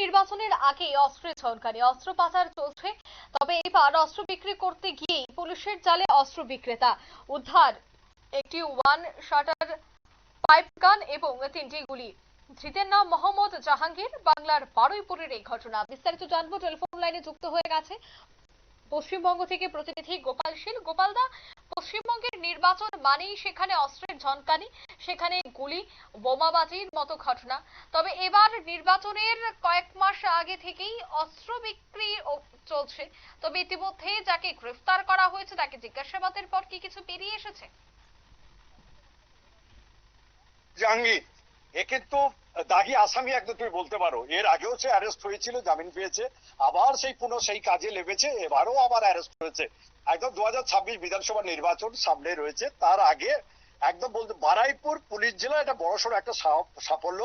নির্বাচনের আগে অস্ত্রের ঝনকানি অস্ত্র পাচার চলছে। তবে এবার অস্ত্র বিক্রি করতে গিয়ে পুলিশের জালে অস্ত্র বিক্রেতা। উদ্ধার, একটি ওয়ান শাটার পাইপ গান এবং তিনটি গুলি। ধৃতের নাম মোহাম্মদ জাহাঙ্গীর, বাংলার বারুইপুরের এই ঘটনা। বিস্তারিত জানব, টেলিফোন লাইনে যুক্ত হয়ে গেছে পশ্চিমবঙ্গ থেকে প্রতিনিধি গোপাল শীল। গোপালদা পশ্চিমবঙ্গের নির্বাচন মানেই সেখানে অস্ত্রের ঝনকানি, সেখানে গুলি, বোমাবাজির মতো ঘটনা। তবে এবার নির্বাচনের কয়েক মাস আগে থেকেই অস্ত্র বিক্রি চলছে। তবে ইতিমধ্যে যাকে গ্রেফতার করা হয়েছে, তাকে জিজ্ঞাসাবাদের পর কি কিছু বেরিয়ে এসেছে? জাহাঙ্গীর এ কিন্তু দাগি আসামি একদম তুমি বলতে পারো। এর আগেও সে অ্যারেস্ট হয়েছিল, জামিন পেয়েছে। আবার সেই পুনঃ সেই কাজে লেগেছে, এবারও আবার অ্যারেস্ট হয়েছে একদম দু হাজার ছাব্বিশ বিধানসভা নির্বাচন সামনে রয়েছে। তার আগে একদম বলতে বারাইপুর পুলিশ জেলা এটা বড়সড় একটা সাফল্য।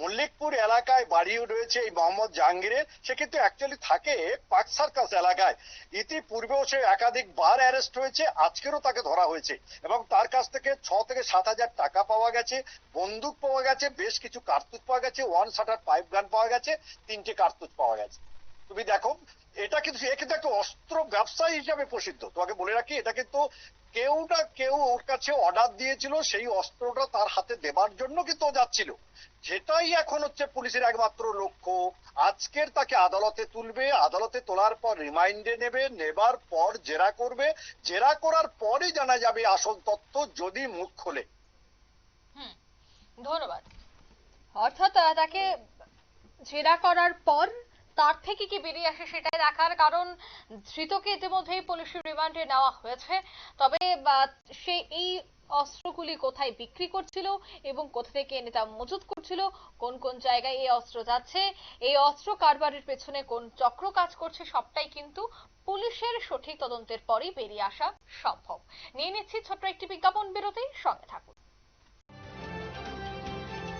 মল্লিকপুর এলাকায় বাড়ি রয়েছে এই মোহাম্মদ জাহাঙ্গীরের সে কিন্তু অ্যাকচুয়ালি থাকে পাক সার্কাস এলাকায়। ইতিপূর্বেও সে একাধিক বার অ্যারেস্ট হয়েছে, আজকেরও তাকে ধরা হয়েছে এবং তার কাছ থেকে ছ থেকে সাত হাজার টাকা পাওয়া গেছে, বন্দুক পাওয়া গেছে, বেশ কিছু কার্তুজ পাওয়া গেছে ওয়ান শাটার পাইপ গান পাওয়া গেছে, তিনটে কার্তুজ পাওয়া গেছে। তুমি দেখো, এটা কিন্তু, এ কিন্তু একটা অস্ত্র ব্যবসায়ী হিসাবে প্রসিদ্ধ। তোমাকে বলে রাখি, এটা কিন্তু কেউ না কেউ ওর কাছে অর্ডার দিয়েছিল, সেই অস্ত্রটা তার হাতে দেবার জন্য কিন্তু যাচ্ছিল। যেটাই এখন হচ্ছে পুলিশের একমাত্র লক্ষ্য, আজকের তাকে আদালতে তুলবে, আদালতে তোলার পর রিমাইন্ডে নেবে, নেবার পর জেরা করবে, জেরা করার পরই জানা যাবে আসল তত্ত্ব যদি মুখ খোলে। ধন্যবাদ। অর্থাৎ তাকে জেরা করার পর তার থেকে কি বেরিয়ে আসে সেটাই দেখার কারণ ধৃতকে ইতিমধ্যেই পুলিশের রিমান্ডে নেওয়া হয়েছে। তবে সে এই অস্ত্রগুলি কোথায় বিক্রি করছিল এবং কোথা থেকে এনে তা মজুত করছিল, কোন কোন জায়গায় এই অস্ত্র যাচ্ছে, এই অস্ত্র কারবারের পেছনে কোন চক্র কাজ করছে, সবটাই কিন্তু পুলিশের সঠিক তদন্তের পরই বেরিয়ে আসা সম্ভব। নিয়ে নিচ্ছি ছোট্ট একটি বিজ্ঞাপন বিরতি, সঙ্গে থাকুন।